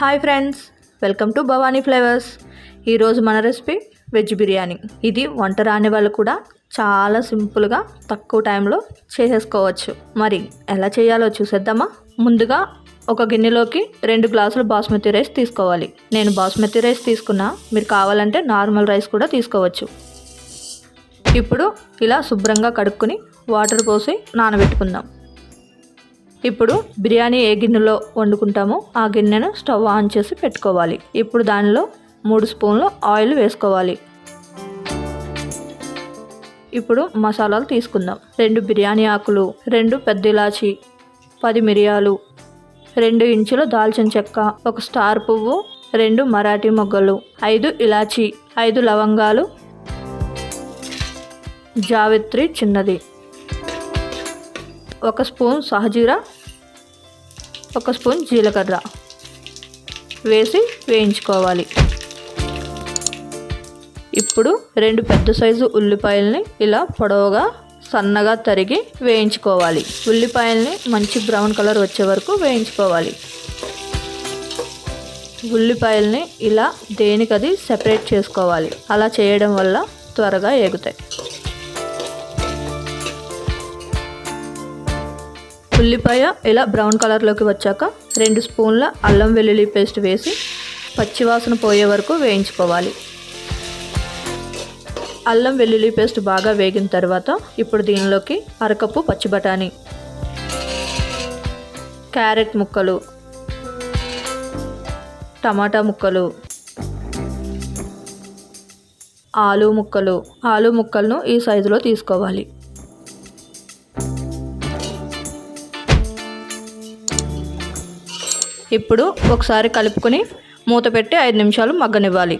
Hi friends welcome to Bhavani flavours ఈరోజు మన recipe veg biryani. ఇది వంట రాని వాళ్ళు కూడా చాలా సింపుల్గా తక్కువ టైంలో చేసేసుకోవచ్చు. మరి ఎలా చేయాలో చూసేద్దామా? ముందుగా ఒక గిన్నెలోకి రెండు గ్లాసులు బాస్మతి రైస్ తీసుకోవాలి. నేను బాస్మతి రైస్ తీసుకున్నా మీరు కావాలంటే నార్మల్ రైస్ కూడా తీసుకోవచ్చు. ఇప్పుడు ఇలా శుభ్రంగా కడుక్కొని వాటర్ పోసి నానబెట్టుకుందాం. ఇప్పుడు బిర్యానీ ఏ గిన్నెలో వండుకుంటామో ఆ గిన్నెను స్టవ్ ఆన్ చేసి పెట్టుకోవాలి. ఇప్పుడు దానిలో మూడు స్పూన్లు ఆయిల్ వేసుకోవాలి. ఇప్పుడు మసాలాలు తీసుకుందాం. రెండు బిర్యానీ ఆకులు రెండు పెద్ద ఇలాచి పది మిరియాలు రెండు ఇంచుల దాల్చిన చెక్క ఒక స్టార్ పువ్వు రెండు మరాఠీ మొగ్గలు ఐదు ఇలాచి ఐదు లవంగాలు. జావిత్రి చిన్నది. ఒక స్పూన్ సహజీరా ఒక స్పూన్ జీలకర్ర వేసి వేయించుకోవాలి. ఇప్పుడు రెండు పెద్ద సైజు ఉల్లిపాయల్ని ఇలా పొడవుగా సన్నగా తరిగి వేయించుకోవాలి. ఉల్లిపాయల్ని మంచి బ్రౌన్ కలర్ వచ్చే వరకు వేయించుకోవాలి. ఉల్లిపాయల్ని ఇలా దేనికది సెపరేట్ చేసుకోవాలి. అలా చేయడం వల్ల త్వరగా ఎగుతాయి ఉల్లిపాయ ఇలా బ్రౌన్ కలర్లోకి వచ్చాక రెండు స్పూన్ల అల్లం వెల్లుల్లి పేస్ట్ వేసి పచ్చివాసన పోయే వరకు వేయించుకోవాలి. అల్లం వెల్లుల్లి పేస్ట్ బాగా వేగిన తర్వాత ఇప్పుడు దీనిలోకి అరకప్పు పచ్చి బఠానీ క్యారెట్ ముక్కలు టమాటా ముక్కలు ఆలు ముక్కలు. ఆలు ముక్కలను ఈ సైజులో తీసుకోవాలి. ఇప్పుడు ఒకసారి కలుపుకొని మూత పెట్టి ఐదు నిమిషాలు మగ్గనివ్వాలి.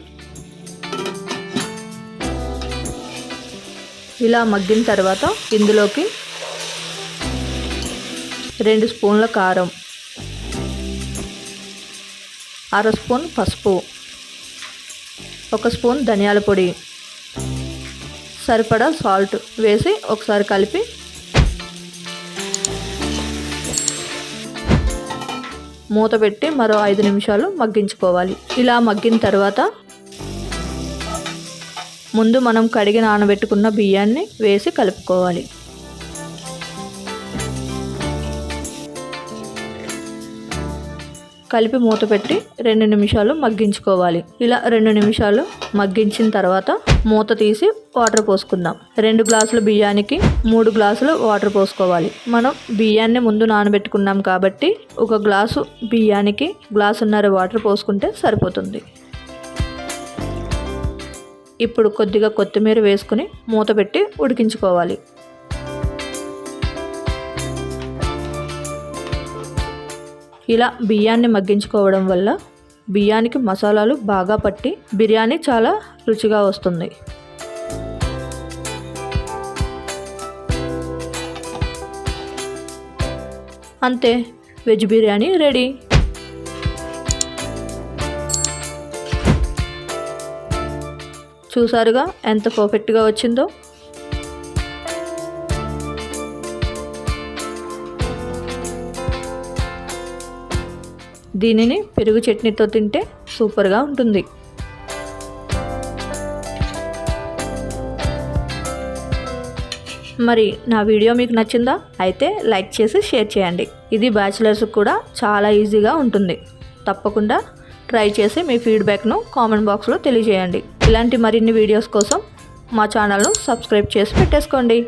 ఇలా మగ్గిన తర్వాత ఇందులోకి రెండు స్పూన్ల కారం అర స్పూన్ పసుపు ఒక స్పూన్ ధనియాల పొడి సరిపడా సాల్ట్ వేసి ఒకసారి కలిపి మూత పెట్టి మరో ఐదు నిమిషాలు మగ్గించుకోవాలి. ఇలా మగ్గిన తర్వాత ముందు మనం కడిగి నానబెట్టుకున్న బియ్యాన్ని వేసి కలుపుకోవాలి. కలిపి మూత పెట్టి రెండు నిమిషాలు మగ్గించుకోవాలి. ఇలా రెండు నిమిషాలు మగ్గించిన తర్వాత మూత తీసి వాటర్ పోసుకుందాం. రెండు గ్లాసుల బియ్యానికి మూడు గ్లాసులు వాటర్ పోసుకోవాలి. మనం బియ్యాన్ని ముందు నానబెట్టుకున్నాం కాబట్టి ఒక గ్లాసు బియ్యానికి గ్లాసున్నర వాటర్ పోసుకుంటే సరిపోతుంది. ఇప్పుడు కొద్దిగా కొత్తిమీర వేసుకుని మూత పెట్టి ఉడికించుకోవాలి. ఇలా బియ్యాన్ని మగ్గించుకోవడం వల్ల బియ్యానికి మసాలాలు బాగా పట్టి బిర్యానీ చాలా రుచిగా వస్తుంది. అంతే వెజ్ బిర్యానీ రెడీ. చూసారుగా ఎంత పర్ఫెక్ట్గా వచ్చిందో? దీనిని పెరుగు చట్నీతో తింటే సూపర్గా ఉంటుంది. మరి నా వీడియో మీకు నచ్చిందా? అయితే లైక్ చేసి షేర్ చేయండి. ఇది బ్యాచిలర్స్కి కూడా చాలా ఈజీగా ఉంటుంది. తప్పకుండా ట్రై చేసి మీ ఫీడ్బ్యాక్ను కామెంట్ బాక్స్లో తెలియజేయండి. ఇలాంటి మరిన్ని వీడియోస్ కోసం మా ఛానల్ను సబ్స్క్రైబ్ చేసి పెట్టేసుకోండి.